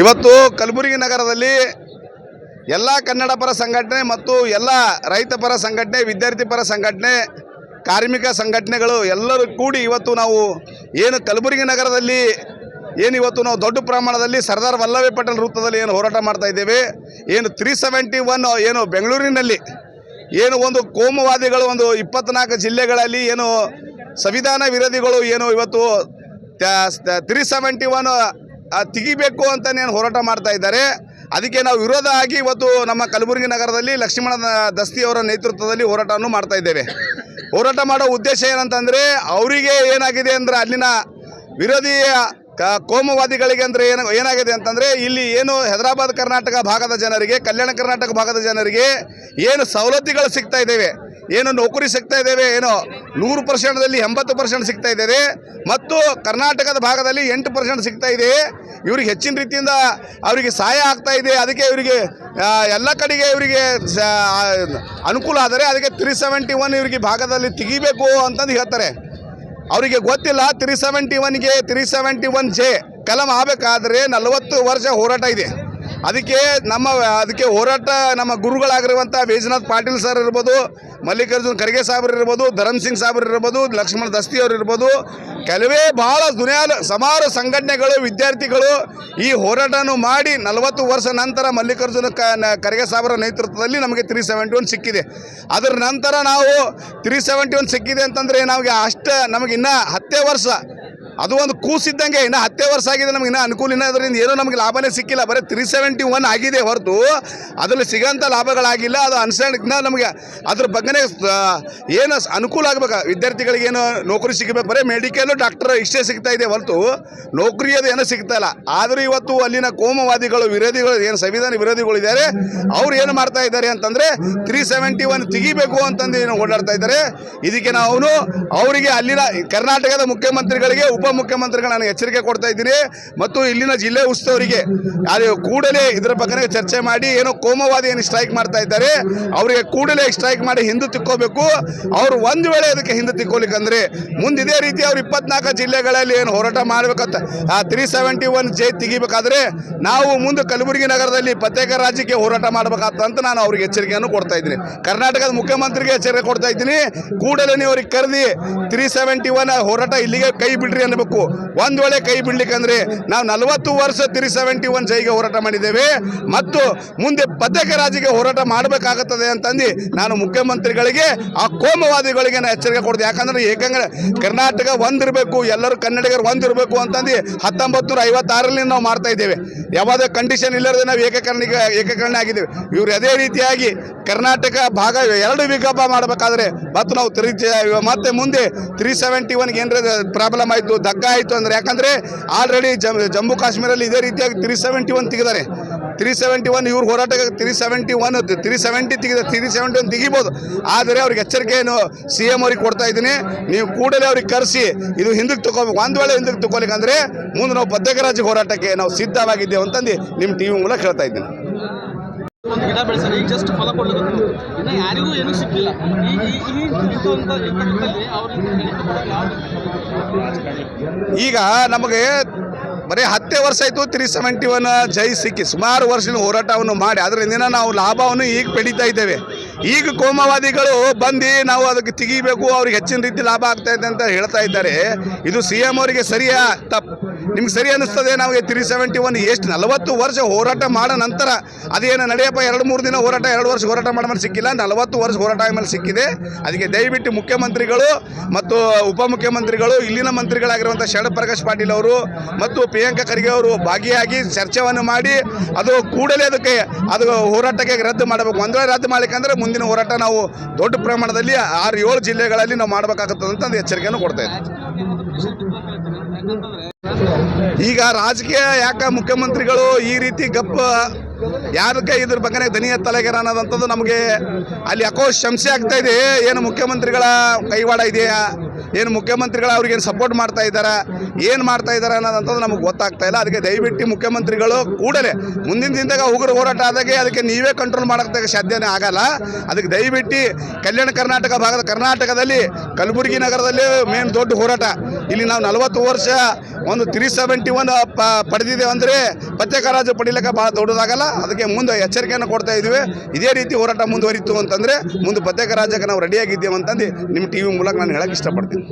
ಇವತ್ತು ಕಲಬುರಗಿ ನಗರದಲ್ಲಿ ಎಲ್ಲ ಕನ್ನಡ ಪರ ಸಂಘಟನೆ ಮತ್ತು ಎಲ್ಲ ರೈತ ಪರ ಸಂಘಟನೆ, ವಿದ್ಯಾರ್ಥಿ ಪರ ಸಂಘಟನೆ, ಕಾರ್ಮಿಕ ಸಂಘಟನೆಗಳು ಎಲ್ಲರೂ ಕೂಡಿ ಇವತ್ತು ನಾವು ಏನು ಕಲಬುರಗಿ ನಗರದಲ್ಲಿ ಏನು ಇವತ್ತು ನಾವು ದೊಡ್ಡ ಪ್ರಮಾಣದಲ್ಲಿ ಸರ್ದಾರ್ ವಲ್ಲಭಾಯಿ ಪಟೇಲ್ ವೃತ್ತದಲ್ಲಿ ಏನು ಹೋರಾಟ ಮಾಡ್ತಾ ಇದ್ದೇವೆ, ಏನು ತ್ರೀ ಸೆವೆಂಟಿ ಒನ್ ಏನು ಬೆಂಗಳೂರಿನಲ್ಲಿ ಏನು ಒಂದು ಕೋಮುವಾದಿಗಳು, ಒಂದು ಇಪ್ಪತ್ನಾಲ್ಕು ಜಿಲ್ಲೆಗಳಲ್ಲಿ ಏನು ಸಂವಿಧಾನ ವಿರೋಧಿಗಳು ಏನು ಇವತ್ತು ತ್ರೀ ಸೆವೆಂಟಿ ಒನ್ ತೆಗಿಬೇಕು ಅಂತಲೇ ಹೋರಾಟ ಮಾಡ್ತಾ ಇದ್ದಾರೆ. ಅದಕ್ಕೆ ನಾವು ವಿರೋಧ ಆಗಿ ಇವತ್ತು ನಮ್ಮ ಕಲಬುರಗಿ ನಗರದಲ್ಲಿ ಲಕ್ಷ್ಮಣ ದಸ್ತಿಯವರ ನೇತೃತ್ವದಲ್ಲಿ ಹೋರಾಟವನ್ನು ಮಾಡ್ತಾ ಇದ್ದೇವೆ. ಹೋರಾಟ ಮಾಡೋ ಉದ್ದೇಶ ಏನಂತಂದರೆ ಅವರಿಗೆ ಏನಾಗಿದೆ ಅಂದರೆ ಅಲ್ಲಿನ ವಿರೋಧಿಯ ಕ ಕೋಮುವಾದಿಗಳಿಗೆ ಅಂದರೆ ಏನು ಏನಾಗಿದೆ ಅಂತಂದರೆ ಇಲ್ಲಿ ಏನು ಹೈದರಾಬಾದ್ ಕರ್ನಾಟಕ ಭಾಗದ ಜನರಿಗೆ, ಕಲ್ಯಾಣ ಕರ್ನಾಟಕ ಭಾಗದ ಜನರಿಗೆ ಏನು ಸವಲತ್ತುಗಳು ಸಿಗ್ತಾ ಇದ್ದೇವೆ. ಏನು ನೌಕರಿ ಸಿಗ್ತಾ ಇದ್ದೇವೆ, ಏನೋ ನೂರು ಪರ್ಸೆಂಟ್ದಲ್ಲಿ ಎಂಬತ್ತು ಪರ್ಸೆಂಟ್ ಸಿಗ್ತಾ ಇದ್ದೇವೆ, ಮತ್ತು ಕರ್ನಾಟಕದ ಭಾಗದಲ್ಲಿ ಎಂಟು ಪರ್ಸೆಂಟ್ ಸಿಗ್ತಾ ಇದೆ. ಇವ್ರಿಗೆ ಹೆಚ್ಚಿನ ರೀತಿಯಿಂದ ಅವರಿಗೆ ಸಹಾಯ ಆಗ್ತಾ ಇದೆ. ಅದಕ್ಕೆ ಇವರಿಗೆ ಎಲ್ಲ ಕಡೆಗೆ ಇವರಿಗೆ ಅನುಕೂಲ ಆದರೆ ಅದಕ್ಕೆ ತ್ರೀ ಸೆವೆಂಟಿ ಒನ್ ಇವರಿಗೆ ಭಾಗದಲ್ಲಿ ತೆಗಿಬೇಕು ಅಂತಂದು ಹೇಳ್ತಾರೆ. ಅವರಿಗೆ ಗೊತ್ತಿಲ್ಲ ತ್ರೀ ಸೆವೆಂಟಿ ಒನ್ಗೆ ತ್ರೀ ಸೆವೆಂಟಿ ಒನ್ ಜೆ ಕಲಂ ಆಗಬೇಕಾದ್ರೆ ನಲವತ್ತು ವರ್ಷ ಹೋರಾಟ ಇದೆ. ಅದಕ್ಕೆ ನಮ್ಮ, ಅದಕ್ಕೆ ಹೋರಾಟ ನಮ್ಮ ಗುರುಗಳಾಗಿರುವಂಥ ವೈಜನಾಥ್ ಪಾಟೀಲ್ ಸರ್ ಇರ್ಬೋದು, ಮಲ್ಲಿಕಾರ್ಜುನ್ ಖರ್ಗೆ ಸಾಬ್ರು ಇರ್ಬೋದು, ಧರಮ್ ಸಿಂಗ್ ಸಾಬ್ರು ಇರ್ಬೋದು, ಲಕ್ಷ್ಮಣ ದಸ್ತಿ ಅವರು ಇರ್ಬೋದು, ಕೆಲವೇ ಭಾಳ ದುನಿಯಾದ ಸುಮಾರು ಸಂಘಟನೆಗಳು, ವಿದ್ಯಾರ್ಥಿಗಳು ಈ ಹೋರಾಟವನ್ನು ಮಾಡಿ ನಲವತ್ತು ವರ್ಷ ನಂತರ ಮಲ್ಲಿಕಾರ್ಜುನ ಖರ್ಗೆ ಸಾಬ್ರ ನೇತೃತ್ವದಲ್ಲಿ ನಮಗೆ ತ್ರೀ ಸೆವೆಂಟಿ ಒನ್ ಸಿಕ್ಕಿದೆ. ಅದರ ನಂತರ ನಾವು ತ್ರೀ ಸೆವೆಂಟಿ ಒನ್ ಸಿಕ್ಕಿದೆ ಅಂತಂದರೆ ನಮಗೆ ಅಷ್ಟು ನಮಗೆ ಹತ್ತೇ ವರ್ಷ ಅದು ಒಂದು ಕೂಸಿದ್ದಂಗೆ ಇನ್ನು ಹತ್ತೇ ವರ್ಷ ಆಗಿದೆ ನಮಗೆ ಇನ್ನೂ ಅನುಕೂಲ ಇನ್ನೂ ಅದರಿಂದ ಏನೂ ನಮಗೆ ಲಾಭನೇ ಸಿಕ್ಕಿಲ್ಲ. ಬರೀ ತ್ರೀ ಸೆವೆಂಟಿ ಒನ್ ಆಗಿದೆ ಹೊರತು. ಅದರಲ್ಲಿ ಸಿಗೋಂಥ ಲಾಭಗಳಾಗಿಲ್ಲ ಅದು ಅನ್ಸಂಡ್ ನಮಗೆ ಅದ್ರ ಬಗ್ಗೆನೇ ಆ, ಏನು ಅನುಕೂಲ ಆಗ್ಬೇಕು? ವಿದ್ಯಾರ್ಥಿಗಳಿಗೆ ಏನು ನೌಕರಿ ಸಿಗಬೇಕು? ಬರೀ ಮೆಡಿಕಲ್ಲು ಡಾಕ್ಟರ್ ಇಷ್ಟೇ ಸಿಗ್ತಾ ಇದೆ ಹೊರತು. ನೌಕರಿ ಅದು ಏನೂ ಸಿಗ್ತಾ ಇಲ್ಲ. ಆದರೂ ಇವತ್ತು ಅಲ್ಲಿನ ಕೋಮವಾದಿಗಳು ವಿರೋಧಿಗಳು ಏನು ಸಂವಿಧಾನ ವಿರೋಧಿಗಳು ಇದ್ದಾರೆ ಅವ್ರು ಏನು ಮಾಡ್ತಾ ಇದ್ದಾರೆ ಅಂತಂದರೆ ತ್ರೀ ಸೆವೆಂಟಿ ಒನ್ ತೆಗಿಬೇಕು ಅಂತಂದು ಏನು ಓಡಾಡ್ತಾ ಇದ್ದಾರೆ. ಇದಕ್ಕೆ ನಾವು ಅವರಿಗೆ ಅಲ್ಲಿನ ಕರ್ನಾಟಕದ ಮುಖ್ಯಮಂತ್ರಿಗಳಿಗೆ ಉಪಮುಖ್ಯಮಂತ್ರಿಗಳು ಎಚ್ಚರಿಕೆ ಕೊಡ್ತಾ ಇದ್ದೀನಿ. ಮತ್ತು ಇಲ್ಲಿನ ಜಿಲ್ಲೆ ಉಸ್ತವರಿಗೆ, ಅದೇ ಕೂಡಲೇ ಇದರ ಬಗ್ಗೆ ಚರ್ಚೆ ಮಾಡಿ, ಏನೋ ಕೋಮವಾದಿ ಏನು ಸ್ಟ್ರೈಕ್ ಮಾಡ್ತಾ ಇದ್ದಾರೆ, ಅವರಿಗೆ ಕೂಡಲೇ ಸ್ಟ್ರೈಕ್ ಮಾಡಿ ಹಿಂದೆ ತಿಕ್ಕೋಬೇಕು. ಅವರು ಒಂದು ವೇಳೆ ಅದಕ್ಕೆ ಹಿಂದೆ ತಿಕ್ಕೋಲಿಕ್ಕಂದ್ರೆ, ಮುಂದೆ ಇದೇ ರೀತಿ ಅವರು ಇಪ್ಪತ್ನಾಲ್ಕು ಜಿಲ್ಲೆಗಳಲ್ಲಿ ಏನು ಹೋರಾಟ ಮಾಡಬೇಕಂತ, ಆ ತ್ರೀ ಸೆವೆಂಟಿ ಒನ್ ಜೈ ತೆಗಿಬೇಕಾದ್ರೆ, ನಾವು ಮುಂದೆ ಕಲಬುರಗಿ ನಗರದಲ್ಲಿ ಪ್ರತ್ಯೇಕ ರಾಜ್ಯಕ್ಕೆ ಹೋರಾಟ ಮಾಡಬೇಕಾದಂತ ನಾನು ಅವ್ರಿಗೆ ಎಚ್ಚರಿಕೆಯನ್ನು ಕೊಡ್ತಾ ಇದ್ದೀನಿ. ಕರ್ನಾಟಕದ ಮುಖ್ಯಮಂತ್ರಿಗೆ ಎಚ್ಚರಿಕೆ ಕೊಡ್ತಾ ಇದ್ದೀನಿ. ಕೂಡಲೇ ಅವ್ರಿಗೆ ಕರೆದಿ ತ್ರೀ ಸೆವೆಂಟಿ ಒನ್ ಹೋರಾಟ ಇಲ್ಲಿಗೆ ಕೈ ಬಿಡ್ರಿ ಅನ್ನಬೇಕು ಒಂದು ವೇಳೆ ಕೈ ಬಿಡ್ಲಿಕ್ಕಂದ್ರೆ ನಾವು ನಲವತ್ತು ವರ್ಷ ತ್ರೀ ಸೆವೆಂಟಿ ಒನ್ ಜೈಗೆ ಹೋರಾಟ ಮಾಡಿದ್ದೇವೆ. ಮತ್ತು ಮುಂದೆ ಪದಕ ರಾಜಿಗೆ ಹೋರಾಟ ಮಾಡಬೇಕಾಗುತ್ತದೆ ಅಂತಂದು ನಾನು ಮುಖ್ಯಮಂತ್ರಿಗಳಿಗೆ, ಆ ಕೋಮವಾದಿಗಳಿಗೆ ನಾನು ಎಚ್ಚರಿಕೆ ಕೊಡ್ತೀನಿ ಯಾಕಂದ್ರೆ ಏಕಂದ್ರೆ ಕರ್ನಾಟಕ ಒಂದಿರಬೇಕು, ಎಲ್ಲರೂ ಕನ್ನಡಿಗರು ಒಂದಿರಬೇಕು ಅಂತಂದು ಹತ್ತೊಂಬತ್ತು ನೂರ ಐವತ್ತಾರರಲ್ಲಿ ನಾವು ಮಾಡ್ತಾ ಇದ್ದೇವೆ. ಯಾವುದೇ ಕಂಡೀಷನ್ ಇಲ್ಲದೆ ನಾವು ಏಕಕರ್ಣಿಗ ಏಕಕರ್ಣ ಆಗಿದ್ದೇವೆ. ಇವರು ಅದೇ ರೀತಿಯಾಗಿ ಕರ್ನಾಟಕ ಭಾಗ ಎರಡು ವಿಕಪ ಮಾಡಬೇಕಾದ್ರೆ, ಮತ್ತು ನಾವು ತ್ರೀ ಮತ್ತೆ ಮುಂದೆ ತ್ರೀ ಸೆವೆಂಟಿ ಒನ್ಗೆ ಏನಾರ ಪ್ರಾಬ್ಲಮ್ ಆಯಿತು ದಗ್ಗ ಆಯಿತು ಅಂದರೆ, ಯಾಕಂದರೆ ಆಲ್ರೆಡಿ ಜಮ್ಮು ಕಾಶ್ಮೀರಲ್ಲಿ ಇದೇ ರೀತಿಯಾಗಿ ತ್ರೀ ಸೆವೆಂಟಿ ಒನ್ ತೆಗೆದಾರೆ. ತ್ರೀ ಸೆವೆಂಟಿ ಒನ್ ಇವ್ರ ಹೋರಾಟಕ್ಕೆ three seventy one three seventy ತೆಗೆದ ತ್ರೀ ಸೆವೆಂಟಿ ಒನ್ ತೆಗಿಬೋದು. ಆದರೆ ಅವ್ರಿಗೆ ಎಚ್ಚರಿಕೆಯನ್ನು ಸಿ ಎಂ ಅವ್ರಿಗೆ ಕೊಡ್ತಾ ಇದ್ದೀನಿ. ನೀವು ಕೂಡಲೇ ಅವ್ರಿಗೆ ಕರೆಸಿ, ಇದು ಹಿಂದಕ್ಕೆ ತಗೋಬೇಕು ಒಂದು ವೇಳೆ ಹಿಂದಕ್ಕೆ ತಗೋಲಿಕ್ಕೆ ಅಂದರೆ ಮುಂದೆ ನಾವು ರಾಜ್ಯ ಹೋರಾಟಕ್ಕೆ ನಾವು ಸಿದ್ಧವಾಗಿದ್ದೇವೆ ಅಂತಂದು ನಿಮ್ಮ ಟಿ ವಿ ಮೂಲಕ ಹೇಳ್ತಾ ಇದ್ದೀನಿ. ಒಂದು ಗಿಡ ಈಗ ಜಸ್ಟ್ ಫಲ ಕೊಡೋದು ಇನ್ನು ಯಾರಿಗೂ ಏನು ಸಿಕ್ಕಿಲ್ಲ ಈ ಈ ಈ ಇಂಥವಂಥ ಇದ್ದಲ್ಲಿ ಅವ್ರಿಗೆ ಈಗ ನಮಗೆ ಬರೀ ಹತ್ತೇ ವರ್ಷ ಆಯಿತು ತ್ರೀ ಸೆವೆಂಟಿ ಒನ್ ಜೈ ಸಿಕ್ಕಿ. ಸುಮಾರು ವರ್ಷದ ಹೋರಾಟವನ್ನು ಮಾಡಿ. ಅದರಿಂದ ನಾವು ಲಾಭವನ್ನು ಈಗ ಪಡಿತಾ ಇದ್ದೇವೆ. ಈಗ ಕೋಮವಾದಿಗಳು ಬಂದು ನಾವು ಅದಕ್ಕೆ ತೆಗಿಬೇಕು, ಅವ್ರಿಗೆ ಹೆಚ್ಚಿನ ರೀತಿ ಲಾಭ ಆಗ್ತಾ ಇದೆ ಅಂತ ಹೇಳ್ತಾ ಇದ್ದಾರೆ. ಇದು ಸಿ ಎಂ ಅವರಿಗೆ ಸರಿಯಾ? ತಪ್ಪು. ನಿಮ್ಗೆ ಸರಿ ಅನ್ನಿಸ್ತದೆ? ನಮಗೆ ತ್ರೀ ಸೆವೆಂಟಿ ಒನ್ ಎಷ್ಟು ನಲವತ್ತು ವರ್ಷ ಹೋರಾಟ ಮಾಡೋ ನಂತರ ಅದೇನು ನಡೆಯಪ್ಪ? ಎರಡು ಮೂರು ದಿನ ಹೋರಾಟ, ಎರಡು ವರ್ಷ ಹೋರಾಟ ಮಾಡಮೇಲೆ ಸಿಕ್ಕಿಲ್ಲ ನಲವತ್ತು ವರ್ಷ ಹೋರಾಟ ಆಮೇಲೆ ಸಿಕ್ಕಿದೆ. ಅದಕ್ಕೆ ದಯವಿಟ್ಟು ಮುಖ್ಯಮಂತ್ರಿಗಳು ಮತ್ತು ಉಪಮುಖ್ಯಮಂತ್ರಿಗಳು, ಇಲ್ಲಿನ ಮಂತ್ರಿಗಳಾಗಿರುವಂಥ ಶರಣ ಪ್ರಕಾಶ್ ಪಾಟೀಲ್ ಅವರು ಮತ್ತು ಪ್ರಿಯಾಂಕಾ ಖರ್ಗೆ ಅವರು ಭಾಗಿಯಾಗಿ ಚರ್ಚೆಯನ್ನು ಮಾಡಿ ಅದು ಕೂಡಲೇ ಅದಕ್ಕೆ ಅದು ಹೋರಾಟಕ್ಕೆ ರದ್ದು ಮಾಡಬೇಕು. ಅಂದರೆ ರದ್ದು ಮಾಡಲಿಕ್ಕಂದ್ರೆ ಮುಂದಿನ ಹೋರಾಟ ನಾವು ದೊಡ್ಡ ಪ್ರಮಾಣದಲ್ಲಿ ಆರು ಏಳು ಜಿಲ್ಲೆಗಳಲ್ಲಿ ನಾವು ಮಾಡಬೇಕಾಗುತ್ತದೆ ಅಂತ ಒಂದು ಎಚ್ಚರಿಕೆಯನ್ನು ಕೊಡ್ತಾ ಇದ್ದೀವಿ ಈಗ ರಾಜಕೀಯ ಯಾಕೆ ಮುಖ್ಯಮಂತ್ರಿಗಳು ಈ ರೀತಿ ಗಪ್ಪ ಯಾರಕ್ಕೆ ಇದ್ರ ಬಗ್ಗೆ ದನಿ ಎತ್ತಲಾಗ್ಯಾರ ಅನ್ನೋದಂಥದ್ದು ನಮಗೆ ಅಲ್ಲಿ ಯಾಕೋ ಶಂಸೆ ಆಗ್ತಾ ಇದೆ. ಏನು ಮುಖ್ಯಮಂತ್ರಿಗಳ ಕೈವಾಡ ಇದೆಯಾ? ಏನು ಮುಖ್ಯಮಂತ್ರಿಗಳು ಅವ್ರಿಗೇನು ಸಪೋರ್ಟ್ ಮಾಡ್ತಾ ಇದ್ದಾರೆ? ಏನು ಮಾಡ್ತಾ ಇದ್ದಾರೆ ಅನ್ನೋದಂಥದ್ದು ನಮಗೆ ಗೊತ್ತಾಗ್ತಾ ಇಲ್ಲ. ಅದಕ್ಕೆ ದಯವಿಟ್ಟು ಮುಖ್ಯಮಂತ್ರಿಗಳು ಕೂಡಲೇ ಮುಂದಿನ ದಿನದಾಗ ಉಗ್ರ ಹೋರಾಟ ಆದಾಗೆ ಅದಕ್ಕೆ ನೀವೇ ಕಂಟ್ರೋಲ್ ಮಾಡೋಕ್ಕೆ ಸಾಧ್ಯನೇ ಆಗಲ್ಲ. ಅದಕ್ಕೆ ದಯವಿಟ್ಟು ಕಲ್ಯಾಣ ಕರ್ನಾಟಕ ಭಾಗದ ಕರ್ನಾಟಕದಲ್ಲಿ ಕಲಬುರಗಿ ನಗರದಲ್ಲಿ ಮೇನ್ ದೊಡ್ಡ ಹೋರಾಟ. ಇಲ್ಲಿ ನಾವು ನಲವತ್ತು ವರ್ಷ ಒಂದು ತ್ರೀ ಸೆವೆಂಟಿ ಪ ಪಡೆದಿದ್ದೇವೆ ಅಂದರೆ ಪ್ರತ್ಯೇಕ ರಾಜ್ಯ ಪಡಿಲಿಕ್ಕೆ ಭಾಳ ದೊಡ್ಡದಾಗಲ್ಲ. ಅದಕ್ಕೆ ಮುಂದೆ ಎಚ್ಚರಿಕೆಯನ್ನು ಕೊಡ್ತಾ ಇದ್ದೀವಿ. ಇದೇ ರೀತಿ ಹೋರಾಟ ಮುಂದುವರಿತು ಅಂತಂದರೆ ಮುಂದೆ ಪ್ರತ್ಯೇಕ ರಾಜ್ಯಕ್ಕೆ ನಾವು ರೆಡಿಯಾಗಿದ್ದೇವೆ ಅಂತಂದು ನಿಮ್ಮ ಟಿ ವಿ ಮೂಲಕ ನಾನು ಹೇಳಕ್ಕೆ ಇಷ್ಟಪಡ್ತೀನಿ.